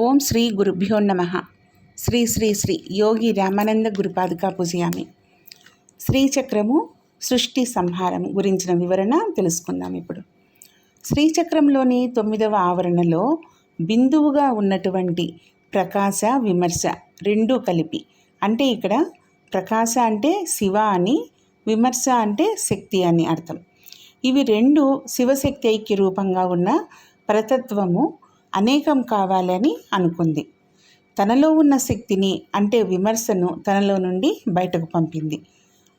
ఓం శ్రీ గురుభ్యో నమ. శ్రీ శ్రీ శ్రీ యోగి రామానంద గురుపాదుకా పూజయామి. శ్రీచక్రము సృష్టి సంహారం గురించిన వివరణ తెలుసుకుందాం ఇప్పుడు. శ్రీచక్రంలోని తొమ్మిదవ ఆవరణలో బిందువుగా ఉన్నటువంటి ప్రకాశ విమర్శ రెండూ కలిపి అంటే ఇక్కడ ప్రకాశ అంటే శివ అని విమర్శ అంటే శక్తి అని అర్థం. ఇవి రెండు శివశక్తి ఐక్య రూపంగా ఉన్న పరతత్వము అనేకం కావాలని అనుకుంది. తనలో ఉన్న శక్తిని అంటే విమర్శను తనలో నుండి బయటకు పంపింది.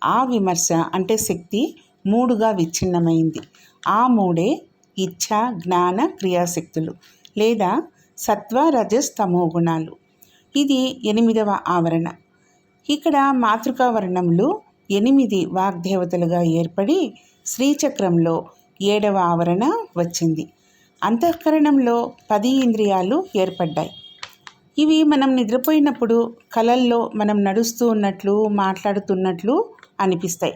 ఆ విమర్శ అంటే శక్తి మూడుగా విచ్ఛిన్నమైంది. ఆ మూడే ఇచ్ఛ జ్ఞాన క్రియాశక్తులు లేదా సత్వ రజస్ తమో గుణాలు. ఇది ఎనిమిదవ ఆవరణ. ఇక్కడ మాతృకావరణములు ఎనిమిది వాగ్దేవతలుగా ఏర్పడి శ్రీచక్రంలో ఏడవ ఆవరణ వచ్చింది. అంతఃకరణంలో పది ఇంద్రియాలు ఏర్పడ్డాయి. ఇవి మనం నిద్రపోయినప్పుడు కలల్లో మనం నడుస్తూ ఉన్నట్లు మాట్లాడుతున్నట్లు అనిపిస్తాయి.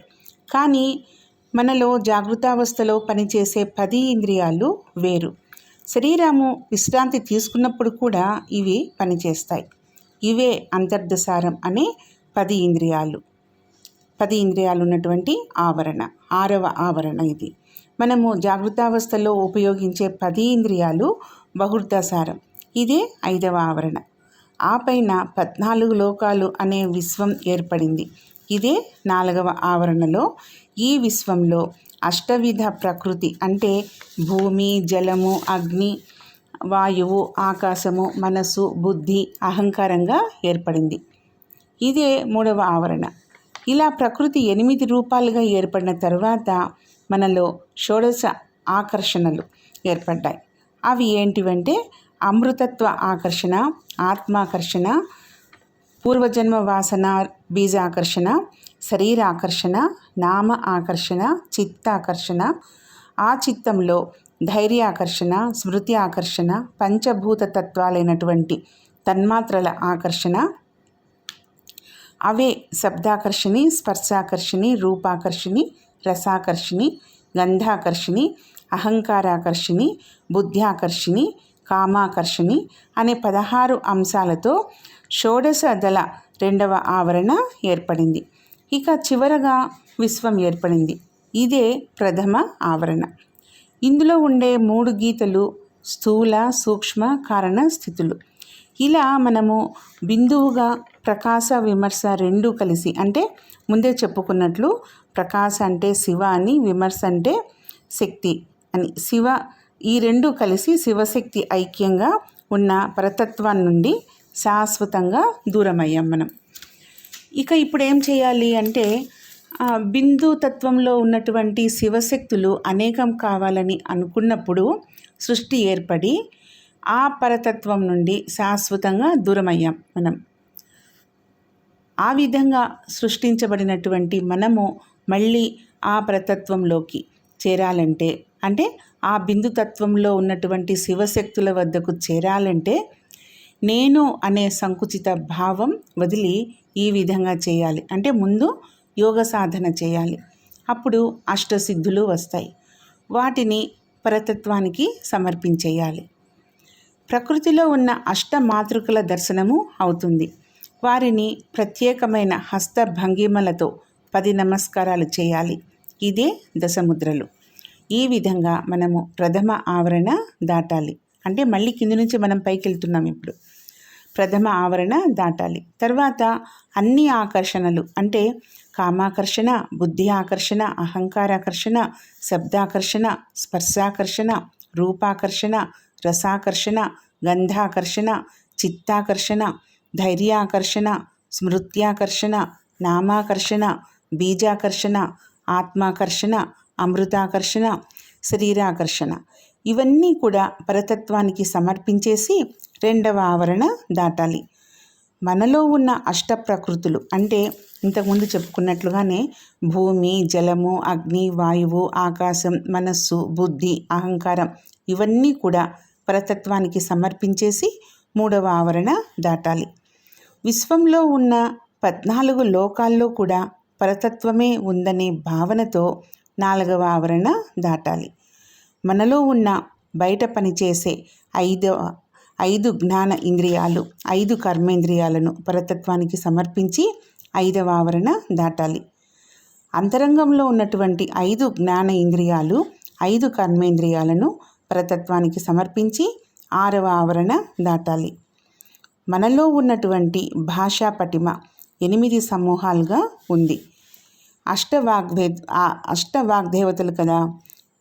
కానీ మనలో జాగృతావస్థలో పనిచేసే పది ఇంద్రియాలు వేరు. శరీరము విశ్రాంతి తీసుకున్నప్పుడు కూడా ఇవి పనిచేస్తాయి. ఇవే అంతర్దసారం అనే పది ఇంద్రియాలు. పది ఇంద్రియాలు ఉన్నటువంటి ఆవరణ ఆరవ ఆవరణ ఇది. మనము జాగృతావస్థలో ఉపయోగించే పది ఇంద్రియాలు బహుర్దసారం. ఇదే ఐదవ ఆవరణ. ఆ పైన పద్నాలుగు లోకాలు అనే విశ్వం ఏర్పడింది. ఇదే నాలుగవ ఆవరణలో ఈ విశ్వంలో అష్టవిధ ప్రకృతి అంటే భూమి జలము అగ్ని వాయువు ఆకాశము మనస్సు బుద్ధి అహంకారంగా ఏర్పడింది. ఇదే మూడవ ఆవరణ. ఇలా ప్రకృతి ఎనిమిది రూపాలుగా ఏర్పడిన తర్వాత మనలో షోడశ ఆకర్షణలు ఏర్పడ్డాయి. అవి ఏంటివంటే అమృతత్వ ఆకర్షణ ఆత్మాకర్షణ పూర్వజన్మ వాసన బీజాకర్షణ శరీరాకర్షణ నామ ఆకర్షణ చిత్తాకర్షణ. ఆ చిత్తంలో ధైర్యాకర్షణ స్మృతి ఆకర్షణ పంచభూత తత్వాలైనటువంటి తన్మాత్రల ఆకర్షణ. అవే శబ్దాకర్షణి స్పర్శాకర్షణి రూపాకర్షణి రసాకర్షిణి గంధాకర్షిణి అహంకారాకర్షిణి బుద్ధ్యాకర్షిణి కామాకర్షిణి అనే పదహారు అంశాలతో షోడశ దళ రెండవ ఆవరణ ఏర్పడింది. ఇక చివరగా విశ్వం ఏర్పడింది. ఇదే ప్రథమ ఆవరణ. ఇందులో ఉండే మూడు గీతలు స్థూల సూక్ష్మ కారణ స్థితులు. ఇలా మనము బిందువుగా ప్రకాశ విమర్శ రెండు కలిసి అంటే ముందే చెప్పుకున్నట్లు ప్రకాశ అంటే శివ అని విమర్శ అంటే శక్తి అని. శివ ఈ రెండు కలిసి శివశక్తి ఐక్యంగా ఉన్న పరతత్వాన్ని నుండి శాశ్వతంగా దూరమయ్యాం మనం. ఇక ఇప్పుడు ఏం చేయాలి అంటే బిందు తత్వంలో ఉన్నటువంటి శివశక్తులు అనేకం కావాలని అనుకున్నప్పుడు సృష్టి ఏర్పడి ఆ పరతత్వం నుండి శాశ్వతంగా దూరమయ్యాం మనం. ఆ విధంగా సృష్టించబడినటువంటి మనము మళ్ళీ ఆ ప్రతత్వంలోకి చేరాలంటే అంటే ఆ బిందుతత్వంలో ఉన్నటువంటి శివశక్తుల వద్దకు చేరాలంటే నేను అనే సంకుచిత భావం వదిలి ఈ విధంగా చేయాలి. అంటే ముందు యోగ సాధన చేయాలి. అప్పుడు అష్టసిద్ధులు వస్తాయి. వాటిని పరతత్వానికి సమర్పించేయాలి. ప్రకృతిలో ఉన్న అష్ట మాతృకల దర్శనము అవుతుంది. వారిని ప్రత్యేకమైన హస్త భంగిమలతో పది నమస్కారాలు చేయాలి. ఇదే దశముద్రలు. ఈ విధంగా మనము ప్రథమ ఆవరణ దాటాలి. అంటే మళ్ళీ కింది నుంచి మనం పైకి వెళ్తున్నాం ఇప్పుడు. ప్రథమ ఆవరణ దాటాలి. తర్వాత అన్ని ఆకర్షణలు అంటే కామాకర్షణ బుద్ధి ఆకర్షణ అహంకారాకర్షణ శబ్దాకర్షణ స్పర్శాకర్షణ రూపాకర్షణ రసాకర్షణ గంధాకర్షణ చిత్తాకర్షణ ధైర్యాకర్షణ స్మృత్యాకర్షణ నామాకర్షణ బీజాకర్షణ ఆత్మాకర్షణ అమృతాకర్షణ శరీరాకర్షణ. ఇవన్నీ కూడా పరతత్వానికి సమర్పించేసి రెండవ ఆవరణ దాటాలి. మనలో ఉన్న అష్ట ప్రకృతులు అంటే ఇంతకుముందు చెప్పుకున్నట్లుగానే భూమి జలము అగ్ని వాయువు ఆకాశం మనస్సు బుద్ధి అహంకారం ఇవన్నీ కూడా పరతత్వానికి సమర్పించేసి మూడవ ఆవరణ దాటాలి. విశ్వంలో ఉన్న పద్నాలుగు లోకాల్లో కూడా పరతత్వమే ఉందనే భావనతో నాలుగవ ఆవరణ దాటాలి. మనలో ఉన్న బయట పనిచేసే ఐదవ ఐదు జ్ఞాన ఇంద్రియాలు ఐదు కర్మేంద్రియాలను పరతత్వానికి సమర్పించి ఐదవ ఆవరణ దాటాలి. అంతరంగంలో ఉన్నటువంటి ఐదు జ్ఞాన ఇంద్రియాలు ఐదు కర్మేంద్రియాలను పరతత్వానికి సమర్పించి ఆరవ ఆవరణ దాటాలి. మనలో ఉన్నటువంటి భాషా పటిమ ఎనిమిది సమూహాలుగా ఉంది. అష్టవాగ్దే అష్టవాగ్దేవతలు కదా?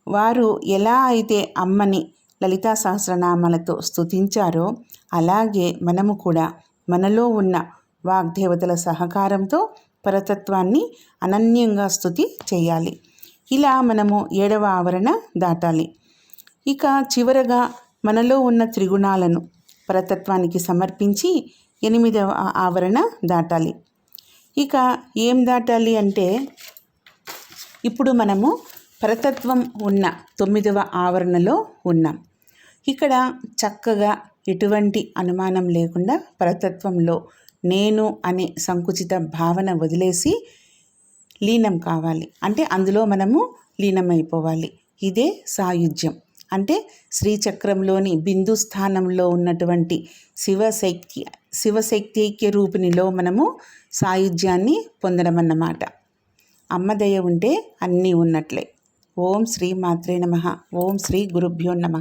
వారు ఎలా అయితే అమ్మని లలితా సహస్రనామాలతో స్థుతించారో అలాగే మనము కూడా మనలో ఉన్న వాగ్దేవతల సహకారంతో పరతత్వాన్ని అనన్యంగా స్థుతి చేయాలి. ఇలా మనము ఏడవ ఆవరణ దాటాలి. ఇక చివరగా మనలో ఉన్న త్రిగుణాలను పరతత్వానికి సమర్పించి ఎనిమిదవ ఆవరణ దాటాలి. ఇక ఏం దాటాలి అంటే ఇప్పుడు మనము పరతత్వం ఉన్న తొమ్మిదవ ఆవరణలో ఉన్నాం. ఇక్కడ చక్కగా ఎటువంటి అనుమానం లేకుండా పరతత్వంలో నేను అనే సంకుచిత భావన వదిలేసి లీనం కావాలి. అంటే అందులో మనము లీనమైపోవాలి. ఇదే సాయుధ్యం. అంటే శ్రీచక్రంలోని బిందు స్థానంలో ఉన్నటువంటి శివశక్తి శివశక్తైక్య రూపిణిలో మనము సాయుధ్యాన్ని పొందడం అన్నమాట అమ్మదయ ఉంటే అన్నీ ఉన్నట్లే. ఓం శ్రీ మాత్రే నమ. ఓం శ్రీ గురుభ్యో నమ.